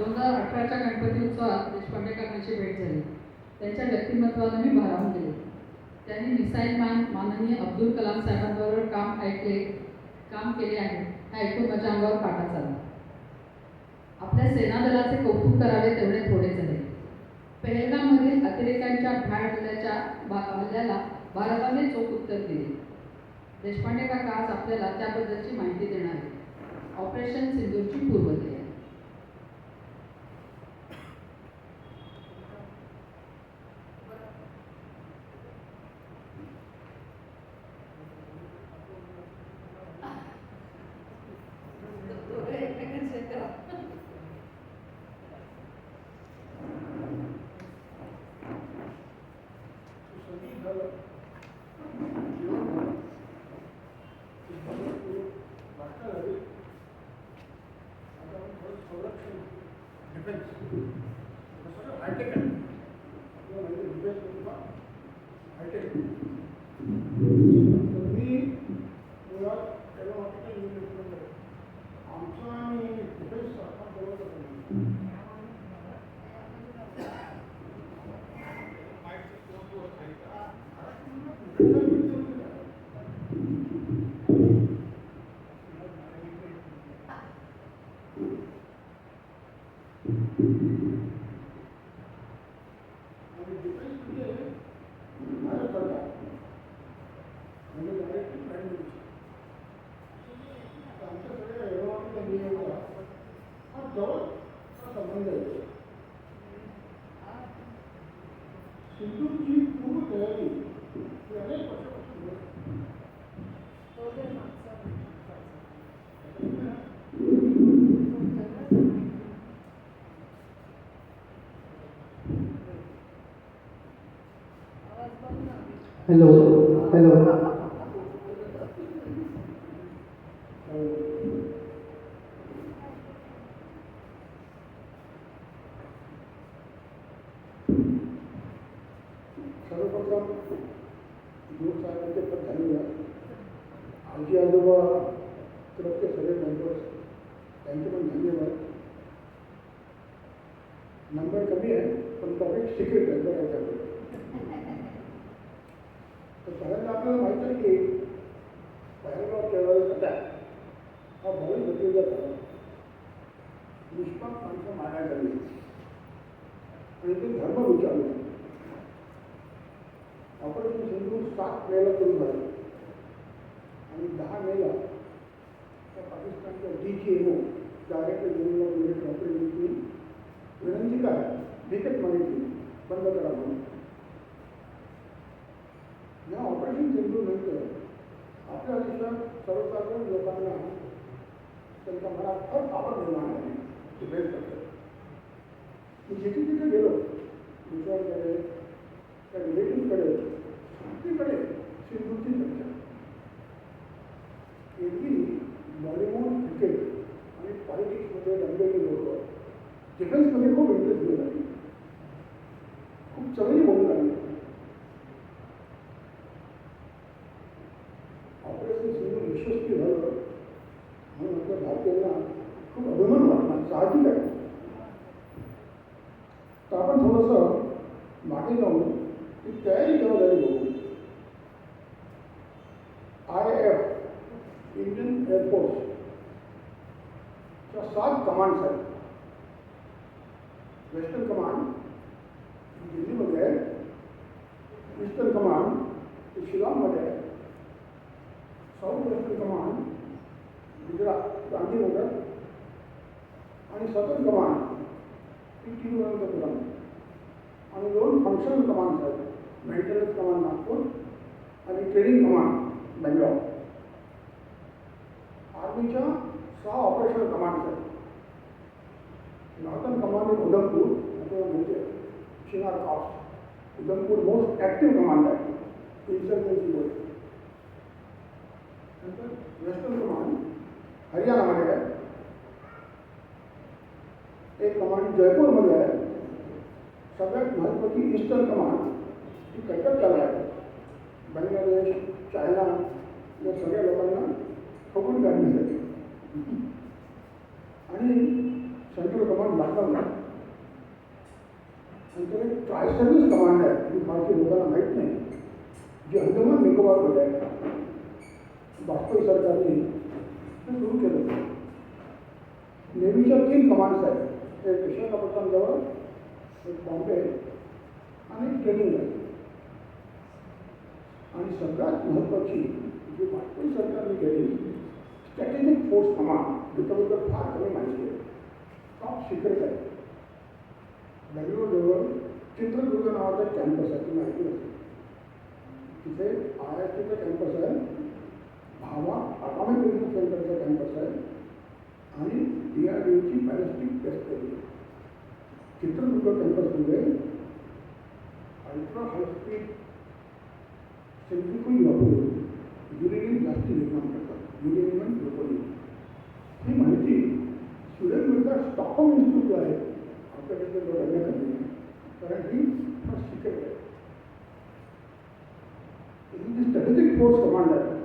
दोन हजार अठराच्या गणपती उत्सवात देशपांडे काकांची भेट झाली. त्यांच्या व्यक्तिमत्वाला मी भारावून गेले त्यांनी मिसाईल मॅन माननीय अब्दुल कलाम साहेबांबरोबर काम ऐकले काम केले आहे हे ऐकून माझ्या अंगावर काटा चालला. आपल्या सेना दलाचे कौतुक करावे तेवढे थोडेच आहे पहलगाममधील अतिरेक्यांच्या भ्याड हल्ल्याच्या हल्ल्याला भारताने चोख उत्तर दिले. देशपांडे काका आज आपल्याला त्याबद्दलची माहिती देणार आहे ऑपरेशन सिंदूरची पूर्वतयारी. లేదు సింధు జీప్ కూడా తయారీ ఇవన్నీ Hello, hello. ते विचारले ऑपरेशन सिंधू सात मेला सुरू झालं आणि दहा मेला त्या पाकिस्तानच्या D M O director general military ऑपरेशनची विनंती काय विकेट मागितली, बंद करा म्हणून. या ऑपरेशन सिंधू आपल्या देशात सर्वसाधारण लोकांना त्यांच्या मनात फार आवड निर्माण झाली. डिफेन्स बद्दल मी जिथे तिथे गेलो Trời ơi! आर्मीच्या सहा ऑपरेशनल आहेत नॉर्थन कमांड इन उधमपूर माहिती आहे चिनार कास्ट। उधमपूर मोस्ट ॲक्टिव्ह कमांड आहे इन्सर्जन्सीमध्ये नंतर वेस्टर्न कमांड हरियाणामध्ये आहे एक कमांड जयपूरमध्ये आहे सगळ्यात महत्त्वाची ईस्टर्न कमांड ही कलकत्त्याला आहे बांगलादेश चायना या सगळ्या लोकांना खपून काढण्यासाठी आणि सेंट्रल कमांड लागणार नाही नंतर एक ट्राय सर्व्हिस कमांड आहे. ती भारतीय लोकांना माहीत नाही. जी अंदमान निकोबारमध्ये आहे. वाजपेयी सरकारने ते सुरू केलं. नेव्हीच्या तीन कमांड्स आहेत. एक विशाखापट्टणमजवळ एक बॉम्बे आणि ट्रेनिंग आहे. आणि सगळ्यात महत्त्वाची जी वाजपेयी सरकारने केली स्ट्रॅटेजिक फोर्स कमांड ज्याच्याबद्दल फार कमी माहिती आहे टॉप सिक्रेट आहे बेंगलोरजवळ चित्रदुर्ग नावाचा एक कॅम्पस आहे ती माहिती असेल तिथे आय आय टीचा कॅम्पस आहे भावा अटॉमिक रिसर्च सेंटरचा कॅम्पस आहे आणि डी आर डी ओची बॅलिस्टिक टेस्ट केली आहे. चित्रदुर्ग कॅम्पसमध्ये अल्ट्रा हायस्पीड सेंट्रिकल वापरून युरेनियम जास्ती निर्माण करतात. आणि प्लुटोनियम ही माहिती स्वीडनमधल्या स्टॉकहोम इन्स्टिट्यूटला आहे. आपल्याकडे लोकांना कमी आहे कारण ही फार सिक्रेट आहे. स्ट्रॅटेजिक फोर्स कमांड आहे.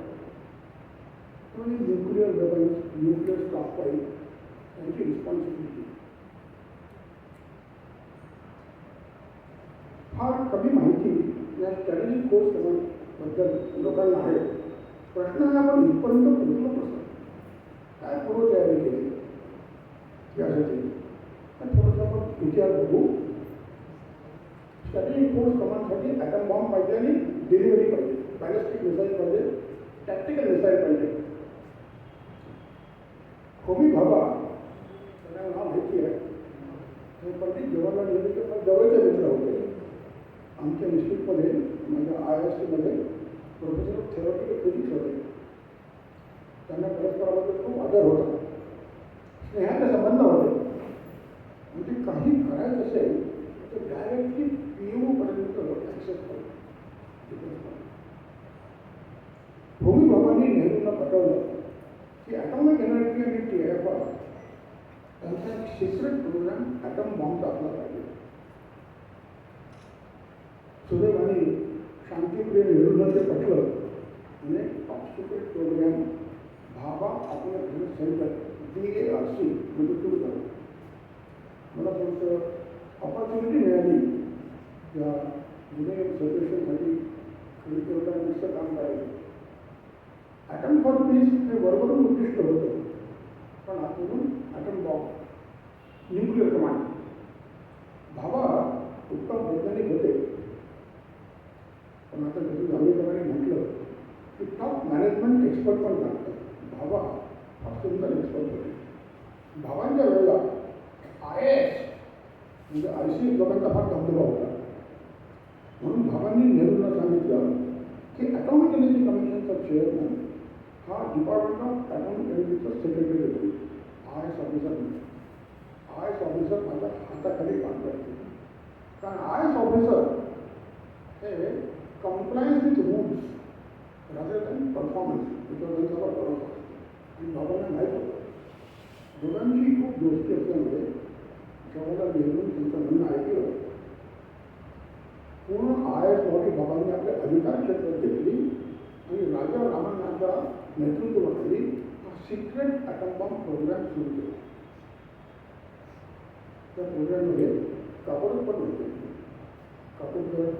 म्हणजे न्यूक्लिअर वेपन्स न्यूक्लिअर स्टॉक पाईल यांची रिस्पॉन्सिबिलिटी फार कमी माहिती या स्ट्रॅटेजिक फोर्स कमांडबद्दल लोकांना आहे. प्रश्न आपण इथपर्यंत पोहोचलो कसं काय पूर्वतयारी केली यासाठी. थोडंसं आपण इतिहास बघू स्ट्रॅटेजिक फोर्स कमांडसाठी ॲटम बॉम्ब पाहिजे आणि डिलिव्हरी पाहिजे. बॅलिस्टिक मिसाईल पाहिजे टॅक्टिकल मिसाईल पाहिजे. होमी भाभा त्यांना नाव माहिती आहे. पंडित जवाहरलाल नेहरूचे जवळचे मित्र होते. आमच्या इन्स्टिट्यूटमध्ये माझ्या आय एस सीमध्ये प्रोफेसर ऑफ थेरॉटिकल फिजिक्स होते त्यांना परस्पराबद्दल खूप आदर होता. स्नेहाचे संबंध होते. म्हणजे काही करायचं असेल तर डायरेक्टली पी पर्यंत ॲक्सेस करतो भूमी भावांनी नेहरूंना पाठवलं की ॲटॉमिक एनर्जी आणि टी एफ आर त्यांचा एक सिक्रेट प्रोग्राम ॲटम बॉम्ब असला पाहिजे. शांतिप्रिय नेहरूंना ते पटलं. आणि टॉप सिक्रेट प्रोग्राम भाभा आपल्या घर center B A R C म्हणजे सुरू झालं. मला फक्त ऑपॉर्च्युनिटी मिळाली. या युनियन सेपरेशनसाठी क्रिकेटचं काम करायचं ॲटम फॉर पीस हे वरवरून उद्दिष्ट होतं. पण आतून ॲटम बॉम्ब न्यूक्लिअर कमांड भावा उत्तम वैज्ञानिक होते. पण आता जसं जावडेकरांनी म्हटलं की टॉप मॅनेजमेंट एक्सपर्ट पण लागतात. भावा हा एक्सपर्ट होते. भावांच्या वेळेला आय एस म्हणजे आय सी लोकांचा फार धबधबा होता. म्हणून भावांनी नेहरूंना सांगितलं की ॲटॉमिक एनर्जी कमिशनचा चेअरमॅन हा डिपार्टमेंट ऑफ अकाउंट एनर्जीचा सेक्रेटरी होतो. आय एस ऑफिसर म्हणून. आय एस ऑफिसर माझ्या हाताखाली काम करते कारण I S officer hey compliance with rules rather than performance याच्यावर त्यांचा भरोसा असतो आणि बाबांना माहीत होतं दोघांची खूप दोस्ती असल्यामुळे जवाहरलाल नेहरू त्यांचं म्हणणं ऐकलं पूर्ण आय एस बॉडी बाबांनी आपल्या अधिकार क्षेत्रात घेतली आणि राजा रामण्णाच्या नेतृत्वाखाली हा सिक्रेट ॲटम बॉम्ब प्रोग्राम सुरू केला त्या प्रोग्राममध्ये कापड पण होते कापडकर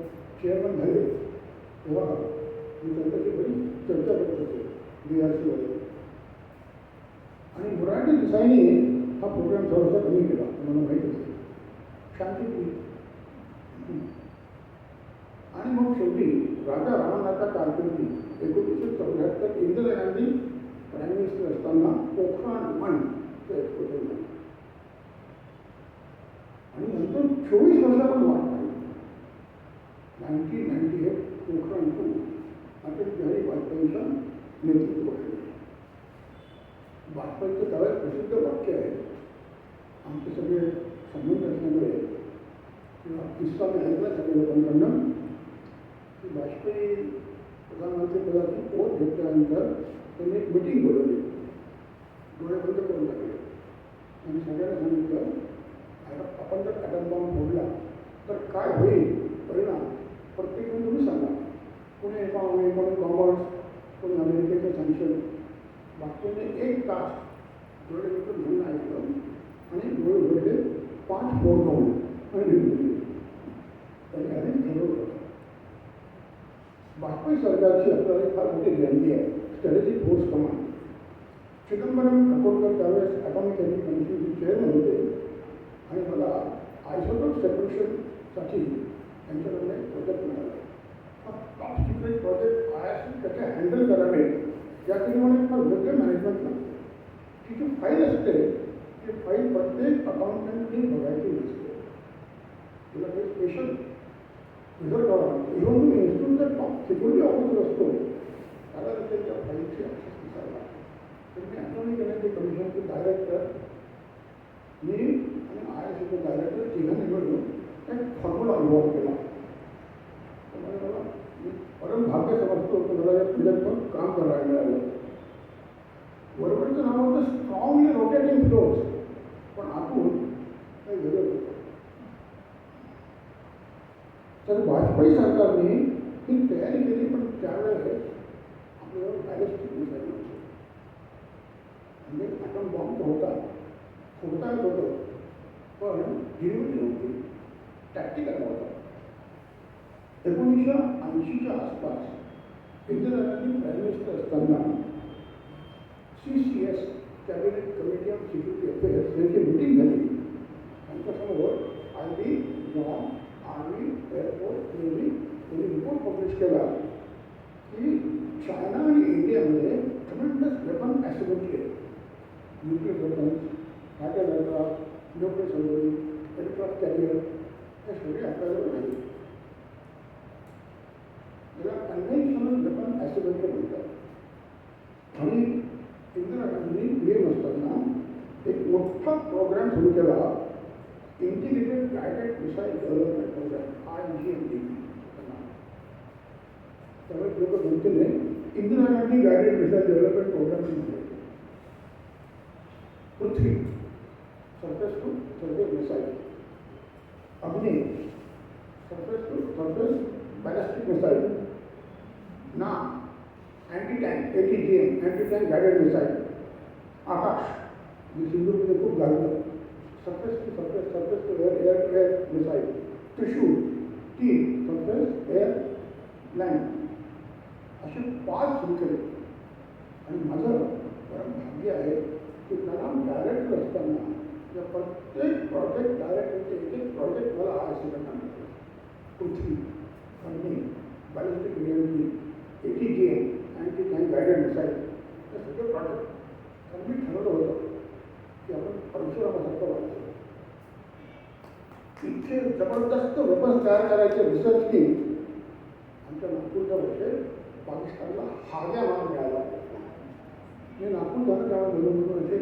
चेअरमन झाले तेव्हा मी त्यांच्याशी बरीच चर्चा करत होते बी आर आणि मुराठी दिसाईने हा प्रोग्राम थोडासा कमी केला तुम्हाला माहीत असते शांती आणि मग शेवटी राजा रामनाथा कारकिर्दी एकोणीसशे चौऱ्याहत्तर इंदिरा गांधी प्राईम मिनिस्टर असताना पोखराण वन आणि नंतर चोवीस वर्षापर्यंत वाट nineteen ninety eight Pokhran two Atal Bihari वाजपेयींचं नेतृत्व केलं वाजपेयींचं त्याला एक प्रसिद्ध वाक्य आहे आमचे सगळे संबंध असल्यामुळे किंवा किस्सा मी ऐकला सगळ्या लोकांकडनं की वाजपेयी प्रधानमंत्री पदाची घेतल्यानंतर त्यांनी एक मिटिंग बोलवली डोळे बंद करून टाकले आणि सगळ्यांना सांगितलं आपण जर ॲटम बॉम्ब फोडला तर काय होईल कोणी इकॉनॉमी कोणी कॉमर्स कोणी अमेरिकेचं सँक्शन बाकीने एक तास डोळे बंद म्हणून ऐकलं आणि डोळे फोडून आणि निर्मिती केली. त्यांनी अनेक ठरवलं वाजपेयी सरकारची आपल्याला एक फार मोठी देणगी आहे. Strategic force command Chidambaram Thakurkar त्यावेळेस ॲटॉमिक एनर्जी कमिशनचे चेअरमन होते. आणि मला आयसोटोप सेपरेशनसाठी त्यांच्याकडून एक प्रोजेक्ट मिळाला. सिक्रेट प्रोजेक्ट आय एस कसे हँडल करावे मला फार वेगळे मॅनेजमेंट ती जी फाईल असते ती फाईल प्रत्येक बघायची नसते तिला काही special result top security officer असतो त्याला देखील त्या डायरेक्टर मी आणि आय एस डायरेक्टर तिघांनी मिळून एक फॉर्म्युला इव्हॉल्व केला त्यामुळे मला मी परम भाग्य समजतो की मला या प्रोजेक्टवर काम करायला मिळालं बरोबरचं नाव होतं स्ट्रॉंगली रोटेटिंग फ्लोज पण आतून काही वेगळं होतं तर वाजपेयी सरकारने ही तयारी केली पण त्यावेळेस आपल्याला बॅलिस्टिक मिसाईल नव्हतं म्हणजे ॲटम बॉम्ब तर होता फोडता येत होतं पण डिलिव्हरी नव्हती टॅक्टिकल होता एकोणीसशे ऐंशीच्या आसपास इंदिरा गांधी प्राईम मिनिस्टर असताना C C S cabinet committee of meeting झाली त्यांच्यासमोर I B bomb army air force navy यांनी रिपोर्ट पब्लिश की चायना आणि इंडियामध्ये tremendous weapon nuclear weapons हार्टर aircraft nuclear submarine aircraft carrier आपल्याला नाही याला कन्व्हेन्शनल वेपन ॲसिबिलिटी म्हणतात आणि इंदिरा गांधी एम असताना एक मोठा प्रोग्राम सुरू केला integrated guided missile development program I G M D त्यावेळेस लोक म्हणतील Indira Gandhi guided missile development program म्हणजे Prithvi surface to surface missile Agni surface to surface ना anti tank A T G M anti tank guided missile Akash जे सिंधूमध्ये खूप गाजलं surface to surface surface to air air air missile Trishul तीन surface air land असे पाच सुरू केले आणि माझं परम भाग्य आहे की मला डायरेक्टर असताना या प्रत्येक प्रोजेक्ट डायरेक्टरचे एक एक प्रोजेक्ट मला आज शिकवणार पृथ्वी from me, what is the reality? It is gain and it can guide and decide. तर सगळं प्रॉडक्ट अगदी ठरवलं होतं की आपण परशुरामासारखं व्हायचं इतके जबरदस्त वेपन्स तयार करायचे रिसर्चनी आमच्या नागपूरच्या भाषेत पाकिस्तानला हाग्या मान मिळाला मी नागपूर झालं त्यावर म्हणून म्हणून असे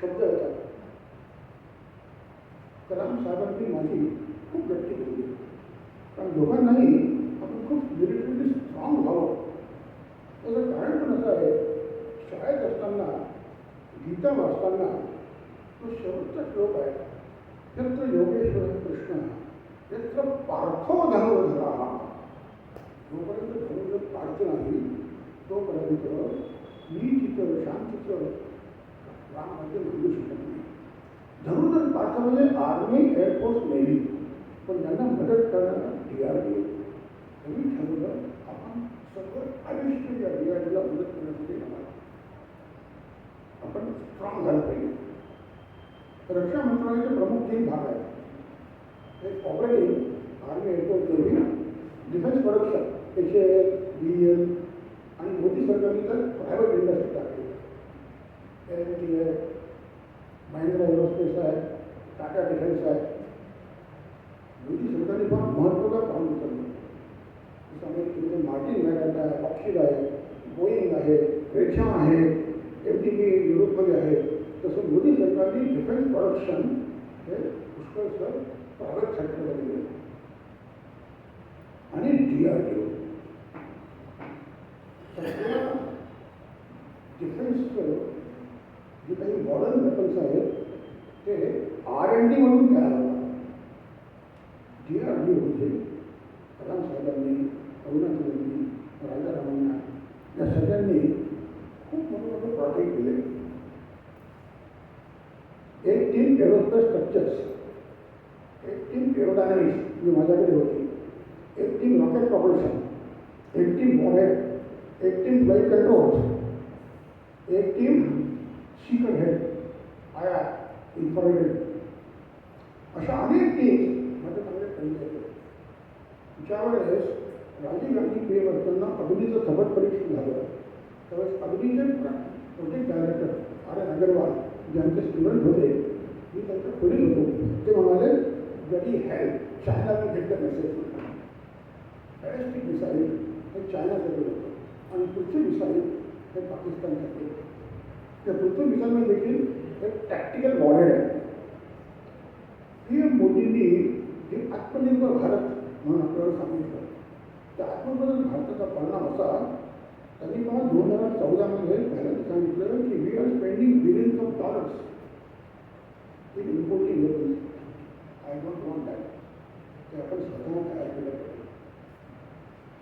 शब्द येतात कलाम साहेबांनी माझी खूप व्यक्ती केली कारण दोघांनाही आपण खूप मिलिटरीली स्ट्रॉंग व्हावं त्याचं कारण पण असं आहे शाळेत असताना गीता वाचताना तो शेवटचा श्लोक आहे यत्र योगेश्वर कृष्ण यत्र पार्थो धनुर्धरा जोपर्यंत धनुर्धर पार्थ नाही तोपर्यंत मी तिथं शांतीचं रामराज्य मिळू शकत नाही धनुर्धर पार्थ म्हणजे आर्मी एअरफोर्स नेव्ही पण त्यांना मदत करणारा डी आर त्यांनी ठरवलं आपण सगळं आयुष्य या डी आर मदत करण्यासाठी आपण स्ट्रॉंग झालं पाहिजे रक्षा मंत्रालयाचे प्रमुख तीन भाग आहेत एक operating army airport navy defence production H L B L आणि मोदी सरकारने तर प्रायव्हेट इंडस्ट्री टाकली एल एन टी आहे महिंद्रा एरोस्पेस आहे टाटा डिफेन्स आहे सरकारने फार महत्त्वाचं काम जसं अमेरिकेमध्ये मार्टिन आहे रेक्शॉन आहे एम टी बी युरोपमध्ये आहे तसं मोदी डिफेन्स प्रोडक्शन हे पुष्कळसं आणि डी आर डी ओ डिफेन्सचं जे काही मॉडर्न वेपन्स आहेत ते आर एन तयार डी आर डी ओ म्हणजे कलाम साहेबांनी अरुणाचलांनी राजारामांना या सगळ्यांनी खूप मोठे मोठे प्रोजेक्ट दिले एक टीम एरोस्पेस स्ट्रक्चर्स एक टीम एरोडायनमिक्स जी माझ्याकडे होती एक टीम रॉकेट प्रॉपल्शन एक टीम वॉरहेड एक टीम फ्लाईट कंट्रोल प्रत्येक गांधी प्रेम असताना अग्नीचं खबर परीक्षण झालं त्यावेळेस अग्नीचे project director R. N. Agarwal जे आमचे स्टुडंट होते मी त्यांच्या पुढील होतो. ते म्हणाले जरी हेल्प चायना मी गेट मेसेज बॅलिस्टिक मिसाईल हे चायनासाठी होतं. आणि पुढचे मिसाईल हे पाकिस्तानसाठी होतं. त्या पुढचं मिसाईलमध्ये देखील एक टॅक्टिकल मॉडेल आहे. पी. एम. मोदींनी जे आत्मनिर्भर भारत म्हणून आपल्याला सांगितलं आत्मनिर्भर भारताचा परिणाम असा त्यांनी मला दोन हज़ार चौदामध्ये पहिल्यांदा सांगितलं की we are spending billions of dollars in importing weapons I don't want that ते आपण स्वतः तयार केलं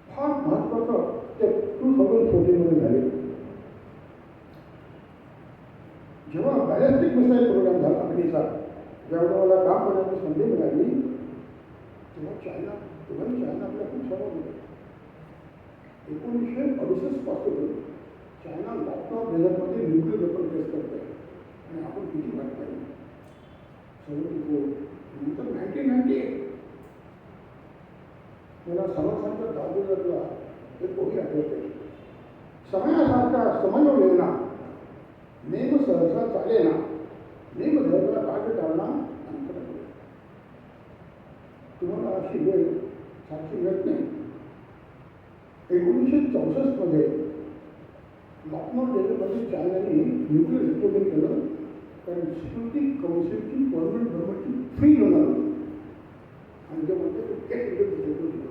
फार महत्त्वाचं ते टू थाउजंड फोर्टीनमध्ये झाले. जेव्हा बॅलिस्टिक मिसाईल प्रोग्राम झाला अग्नीचा ज्यावेळेला मला काम करण्याची संधी मिळाली, तेव्हा चायना तेव्हा चायना आपल्या खूप समोर एकोणीसशे अडुसष्ट पासून चायना लॉकडाऊन रिझल्टमध्ये न्यूक्लिअर वेपन टेस्ट करते आणि आपण किती वाट पाहिजे सेव्हन्टी फोर नंतर नाईन्टीन नाईन्टी एट मला समर्थांच्या दाबोदरला एक ओळी आठवते समयासारखा समयो येणार नेम सहसा चालेना. नेम धरला राग टाळणा तुम्हाला अशी वेळ सारखी मिळत नाही. एकोणीसशे चौसष्टमध्ये लॉकडाऊन त्याच्यापासून चायनाने न्यूक्लिअर एक्सप्लोजन केलं कारण सिक्युरिटी काउन्सिलची गव्हर्नमेंट गव्हर्नमेंटची फ्री होणार होती. आणि जे म्हणते ते गेट टुगेदर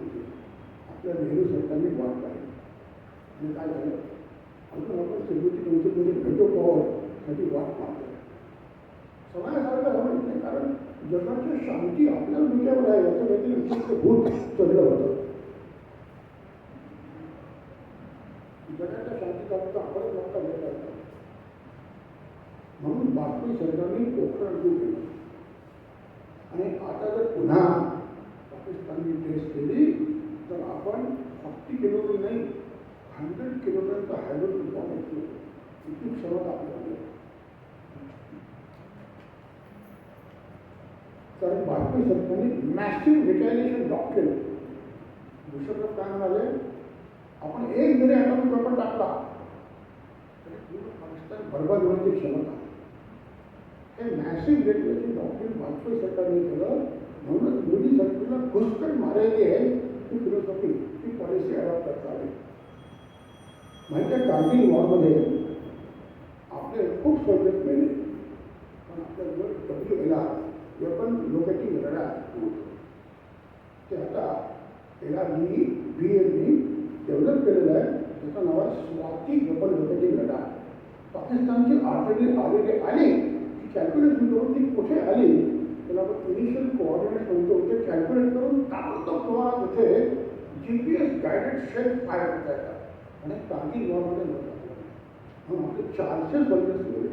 आपल्या नेहरू सरकारने वाट पाहिली. आणि काय झालं? अजून आपण सिक्युरिटी कौन्सिलमध्ये भेटो पॉवरसाठी वाट पाहतो समाजासारखं हवं नाही कारण जगाची शांती आपल्याच डोक्यावर आहे याचं काहीतरी भूत चढलं होतं. फक्त आपण फक्त आपणच मोठा म्हणून वाजपेयी सरकारने पोखरण सुरू केलं आणि आता जर पुन्हा पाकिस्तानने टेस्ट केली तर आपण फॉर्टी किलोमीटर नाही हंड्रेड किलोमीटरचा हायवे सुद्धा येतो इतकी क्षमता आपल्याला कारण वाजपेयी सरकारने मॅसिव्ह रिटायलेशन डॉक्टर दुसरं काय म्हणाले आपण एक जरी ॲटॉमिक वेपन टाकला पूर्ण पाकिस्तान बरबाद होण्याची क्षमता हे। मॅसिव्ह रेडिएशन डॉक्टर वाजपेयी सरकारने केलं म्हणूनच मोदी सरकारला घुसकर मारायची आहे ही फिलॉसॉफी ही पॉलिसी अडॉप्ट करता आली माहिती आहे कारगिल वॉरमध्ये आपले खूप सोल्जर्स मेले पण आपल्याजवळ W L R weapon locating radar ते आता एल आर बी बी एलनी डेव्हलप केलेलं आहे त्याचं नाव आहे स्वाती वेपन लोकेटिंग रडार पाकिस्तानची आर्टिलरी आलेली आली. ती कॅल्क्युलेशन करून ती कुठे आली? त्याला आपण इनिशियल कोऑर्डिनेट म्हणतो ते कॅल्क्युलेट करून ताबडतोब तुम्हाला तिथे G P S guided shell fire करता येतात आणि कारगिल युवामध्ये म्हणून आपले चारशे सोल्जर्स गेले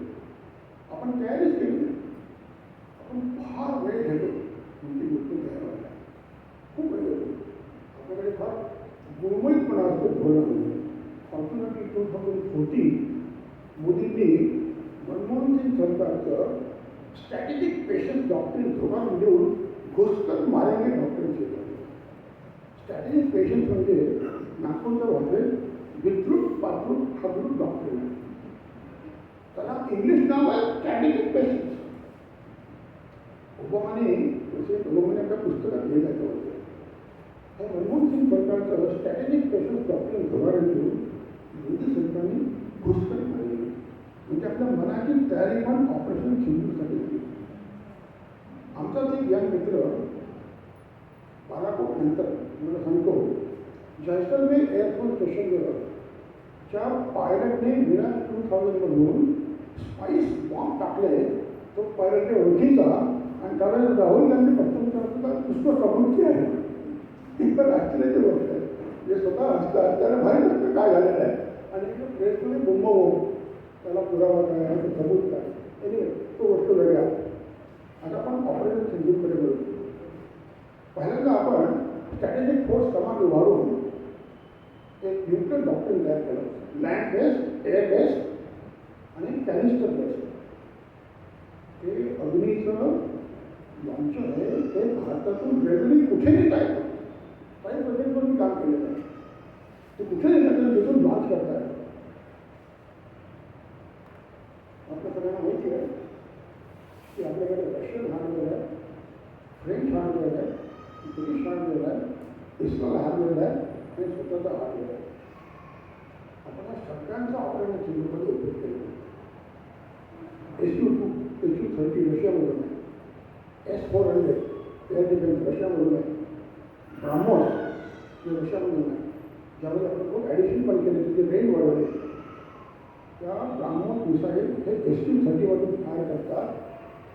आपण तयारीच केली. देऊन घुसकर मारेंगे डॉक्टरीन केलं स्ट्रॅटेजिक पेशन्स म्हणजे नागपूरच्या भाषेत विद्रुत पात्रुत डॉक्टरीन आहे त्याला इंग्लिश नाव आहे स्ट्रॅटेजिक पेशन्स ओबामाने ओबामाने आपल्या पुस्तकात लिहिलं हे मनमोहन सिंग सरकारचं स्ट्रॅटेजिक धोरण देऊन मोदी सरकारने म्हणजे आपल्या मनाची तयारी पण ऑपरेशन आमचाच एक या मित्र बालाकोट नंतर मला सांगतो जैसलमेर एअरफोर्स स्टेशनवर च्या पायलटने विराट टू थाउजंडमधून स्पाईस बॉम्ब टाकले. तो पायलटने ओळखीचा आणि त्याला राहुल गांधी पंतप्रधान पुष्प प्रमुखी आहे ती पण आश्चर्याची गोष्ट आहे. जे स्वतः असतात त्याला भारी वाटतं काय झालेलं आहे. आणि इकडे प्रेसमध्ये बोंब हो त्याला पुरावा काय आहे सबूत काय तो गोष्ट वेगळा आता आपण ऑपरेटर थिंकिंगकडे बोलू पहिल्यांदा आपण स्ट्रॅटेजिक फोर्स कमा विभागून एक न्यूट्रल डॉक्टर तयार केलं. लँड बेस्ड एअर बेस्ड आणि कॅनिस्टर बेस्ट हे अग्नीचं लॉन्चर आहे. ते भारतातून वेगळी कुठे नेत आहेत काही प्रोजेक्टवर मी काम केलेलं आहे. ते कुठे नेतात तिथून लॉन्च करतायत आपल्या सगळ्यांना माहिती आहे की आपल्याकडे रशियन हार्डवेअर आहे फ्रेंच हार्डवेअर आहे ब्रिटिश हार्डवेअर आहे इस्रायल हार्डवेअर आहे आणि स्वतःचा हार्डवेअर आहे आपण सगळ्यांचा ऑपरेशन चिन्हमध्ये उपयोग केला S U two S U thirty रशियामधून आहे S four hundred air defence रशियामधून आहे ब्राह्मोस हे रशियामधून आहे ज्यामध्ये आपण खूप ॲडिशन पण केले तिथे रेंज वाढवले त्या ब्राह्मोस मिसाईल हे एस यू थर्टीमधून फायर करतात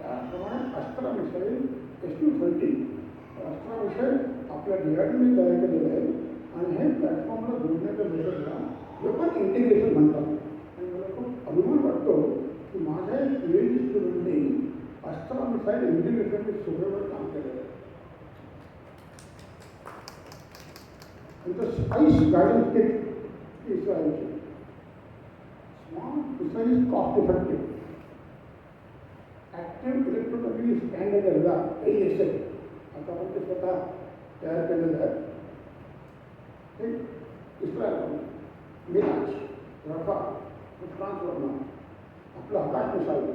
त्याप्रमाणे Astra missile S U thirty Astra missile आपल्या डिआरडीने तयार केलेलं आहे. आणि हे प्लॅटफॉर्मला जोडण्याच्या मेथडला वेपन इंटिग्रेशन म्हणतात. आणि मला खूप अभिमान वाटतो की माझ्या एक पी एच डी स्टुडंटनी अस्त्रा मिसाईल इंटिग्रेशन सुबेवर काम केलेलं आहे. Spice garden kit इस्रायलची small precise cost effective active standard एकदा ए एस एल आता आपण ते स्वतः तयार केलेलं आहे हे इस्रायल मिराज रफा फ्रान्सवरनं आपलं Akash missile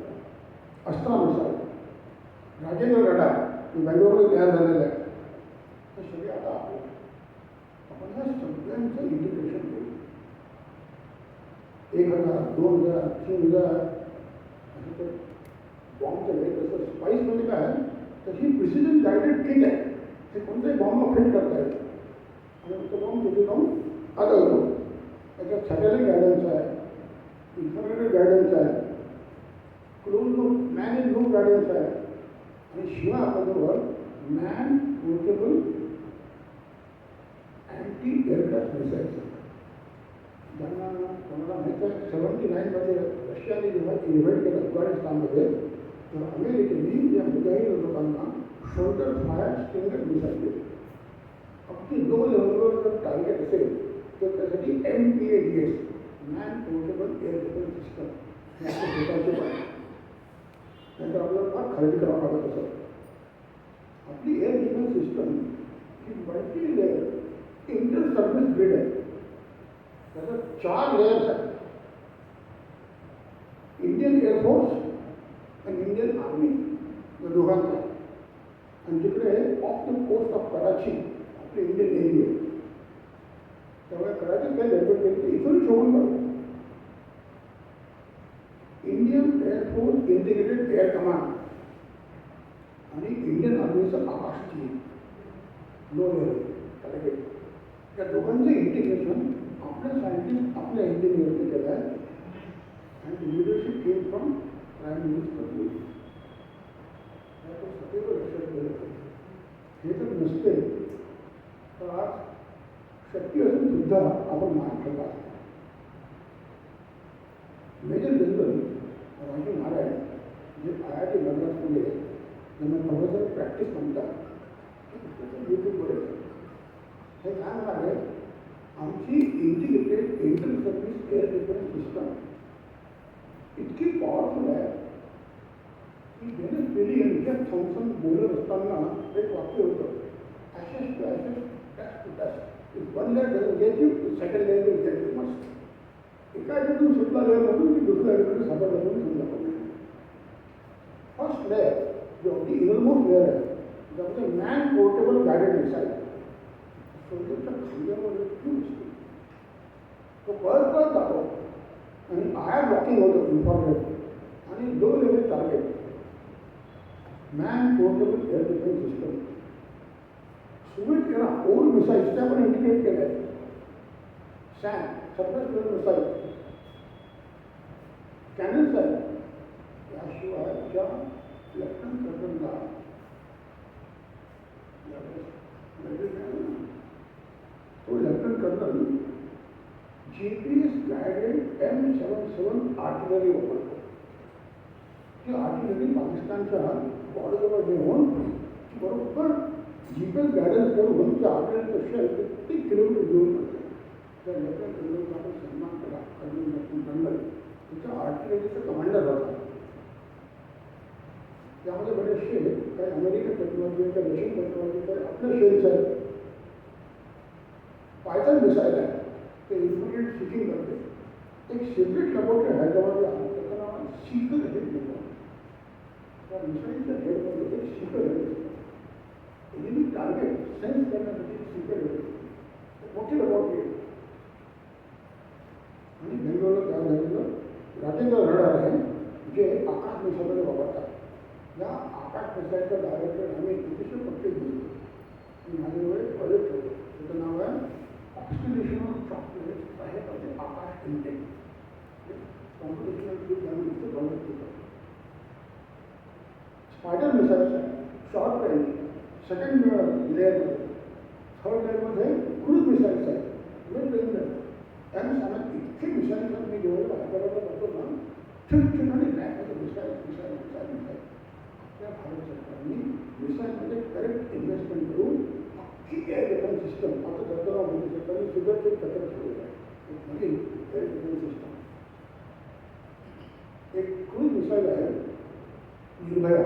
Astra missile Rajendra radar बँगलोरमध्ये तयार झालेलं आहे हे सगळे आता आपले आपण ह्या सगळ्यांचं इंटिग्रेशन करू एक हज़ार दोन हज़ार तीन हज़ार असं तर बॉम्बचं वेळ तसं स्पाईसमध्ये काय आहे तशी प्रिसिजन गायडेड किट आहे ते कोणत्याही बॉम्बला फिट करता येतं आणि तो बॉम्ब तिथे जाऊन आदळतो त्याच्यात सॅटेलाईट गायडन्स आहे इन्फॉर्मेटेड गायडन्स आहे close loop man in loop guidance आहे आणि शिवाय आपल्याजवळ man portable anti aircraft missiles ज्यांना कोणाला माहीत आहे सेवन्टी नाईनमध्ये रशियाने जेव्हा इन्व्हाइट केलं अफगाणिस्तानमध्ये या मुजाहिद लोकांना शोल्डर फायर स्टिंगर मिसाईल दिली अगदी लो लेवलवर जर टार्गेट असेल तर त्यासाठी M P A D S man portable air defence system. नाहीतर आपल्याला फार खरेदी करावं लागत असं आपली एअर डिफेन्स सिस्टम ही multi layer inter service grid आहे चार लेयर्स आहेत इंडियन एअरफोर्स आर्मी या दोघांचा आहे. आणि तिकडे off the coast of Karachi आपली इंडियन नेव्ही आहे त्यामुळे कराची काही डेव्हलप केली तर इथून शोधून काढू Indian air force integrated air command आणि इंडियन आर्मीचं आकाश चीन लो लेवल त्या दोघांचं इंटिग्रेशन आपल्या सायंटिस्ट आपल्या इंजिनियरने केलं आहे and leadership came from prime minister Modi त्याचं सदैव लक्षात गेलं हे। जर नसते तर आज शक्य असून सुद्धा आपण खाल्ला असता मेजर जनरल राजू नारायण जे आय आय टी मद्रासमध्ये ज्यांना प्रोफेसर प्रॅक्टिस म्हणतात हे काय म्हणाले आमची integrated inter service air defence system इतकी पॉवरफुल आहे. की डेनिस पेरी यांच्या थॉम्सन बोलत एक वाक्य होतं. Ashes to ashes dust to dust if one doesn't get you second layer will get you must एका ह्याच्यातून सुटला लेअरमधून मी दुसऱ्या ह्याच्याकडे सापडला म्हणून समजा फ़र्स्ट लेअर जो अगदी इनलमोस्ट लेअर आहे त्यामध्ये मॅन पोर्टेबल गायडेड मिसाईल सोल्जरच्या खांद्यावर तो आणि आय ब्लॉकिंग होतं इन्फॉर्मेट आणि low level target man portable air defence system Soviet era old missiles त्या पण इंटिग्रेट केल्या आहेत SAM surface level missile cannons आहेत त्याशिवाय ज्या लेफ्टनंट कर्नलला तो lieutenant colonel G P S guided M seven seven artillery वापरतो ती आर्टिलरी पाकिस्तानच्या बॉर्डरवर नेऊन बरोबर जी पी गायडन्स करून त्या आर्टिलरीचं शेल कित्येक किलोमीटर घेऊन त्या लेफ्टनंट जनरलचा आपण सन्मान केला कर्नल लेफ्टनंट जनरल तिचा आर्टिलरीचा कमांडर होता त्यामध्ये बरेचसे काही अमेरिकन टेक्नॉलॉजी काही रशियन टेक्नॉलॉजी काही आपल्या शेल्स आहेत पायथन मिसाईल आहे. ते इन्फ्रारेड शूटिंग करते एक सेपरेट लॅबोरेटरी हैदराबादला आहे त्याचं नाव आहे सीकर हेड म्हणून त्या मिसाईलच्या हेडमध्ये एक सीकर हेड असतं एनिमी टार्गेट सेन्स करण्यासाठी एक सीकर हेड असतं मोठी लॅबोरेटरी आहे आणि बेंगलोरला तयार झालेलं राजेंद्र रडार आहे जे आकाश मिसाईलमध्ये वापरतात या आकाश मिसाईलचं डायरेक्टर आम्ही अतिशय पक्के आणि माझ्याजवळ एक प्रोजेक्ट होतं त्याचं नाव आहे ऑक्सिडेशनल चॉकलेट आहे म्हणजे आकाश इंटेक कॉम्पिटिशनल फ़ील्ड आम्ही इथे प्रोजेक्ट केलं स्पायडर मिसाईल्स आहे शॉर्ट रेंज सेकंड लेअरमध्ये थर्ड लेअरमध्ये क्रूज मिसाईल्स आहेत मिड रेंज आहे त्याने सांगत इतके मिसाईल्स आहेत मी जेवढे हैदराबादला जातो ना ठिकठिकाणी रॅकमध्ये मिसाईल मिसाईल मिसाईल मिसाईल आपल्या भारत सरकारने मिसाईलमध्ये करेक्ट इन्व्हेस्टमेंट करून ठीक आहे डिफेन्स सिस्टम आता दर्दराव मोदी सरकारने सुदर्शन चक्र ठेवलेलं आहे एक नवीन एअर डिफेन्स सिस्टम एक क्रूज मिसाईल आहे निर्भया.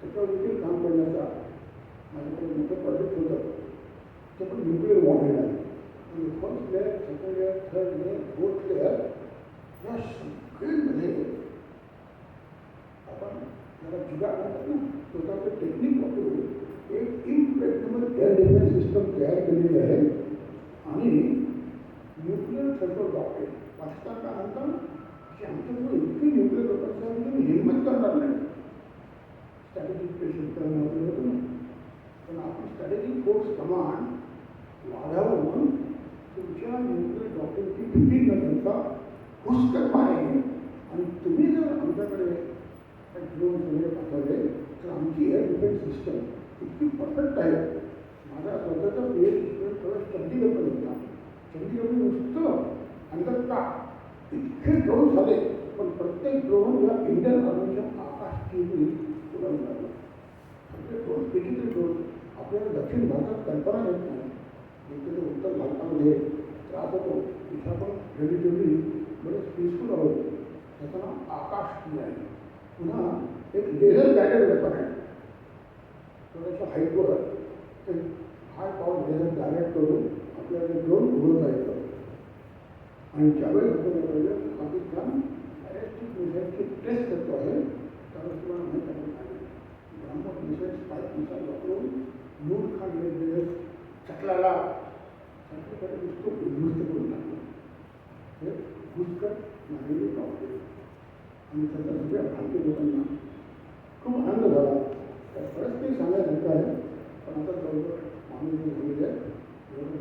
त्याच्यावर देखील काम करण्याचा माझ्याकडे मोठं प्रोजेक्ट होतं. ते पण न्यूक्लिअर वॉर्डेड येणार आणि first layer second layer third layer fourth layer या सगळ्यांमध्ये आपण जरा जुगाड म्हणतात ना. स्वतःचं टेक्निक वापरू. डिफेन्स सिस्टम तयार केलेली आहे आणि न्यूक्लिअर थर्मल रॉकेट पाकिस्तान का म्हणतात की आमच्याजवळ इतकी न्यूक्लिअर रॉकेट्स आहे तुम्ही हिंमत करणार नाही स्ट्रॅटेजिक पेशंट करणं वगैरे होतं ना पण आपण स्ट्रॅटेजिक फोर्स कमांड वाढावं तुमच्या न्यूक्लिअर रॉकेटची भीती न करता पुस्तक मारेल आणि तुम्ही जर आमच्याकडे ड्रोन वगैरे पाठवले तर आमची एअर डिफेन्स सिस्टम इतकी परफेक्ट आहे माझा स्वतःचा पी थोडं चंदी प्रवेश होता चंदी चंदीगडमध्ये नुसतं अंदर का इतके ड्रोन झाले. पण प्रत्येक ड्रोन या इंडियन आर्मीच्या आकाश टीव्ही उडवून लागला आपले ड्रोन कितीतरी ड्रोन आपल्याला दक्षिण भारतात कल्पना येत नाही. इकडे उत्तर भारतामध्ये त्रास होतो. इथं आपण रिलेटिव्हली बरेच पीसफुल आहोत. त्याचं नाव आकाश आहे. पुन्हा एक लेझर गायडेड वेपन आहे थोड्याशा हाईटवर एक हाय पॉवर लेझर डायरेक्ट करून आपल्याला ड्रोन उडवता येतं आणि ज्यावेळेस आपण यावेळेस पाकिस्तान बॅरेस्टिक मिसाईलची टेस्ट करतो आहे त्यावेळेस तुम्हाला माहीत आहे ब्राह्मण मिसाईल स्पाईक मिसाईल वापरून नूर खान दिवस चकलाला चकल्याकडे नुसतं उद्ध्वस्त करून टाकलं हे घुसकट मानवी रॉकेट आणि त्याचा सगळ्या भारतीय लोकांना खूप आनंद झाला बरंच काही सांगायसारखं आहे ক্ষমতা জন্য মানুষ যদি হয়ে যায় এরকম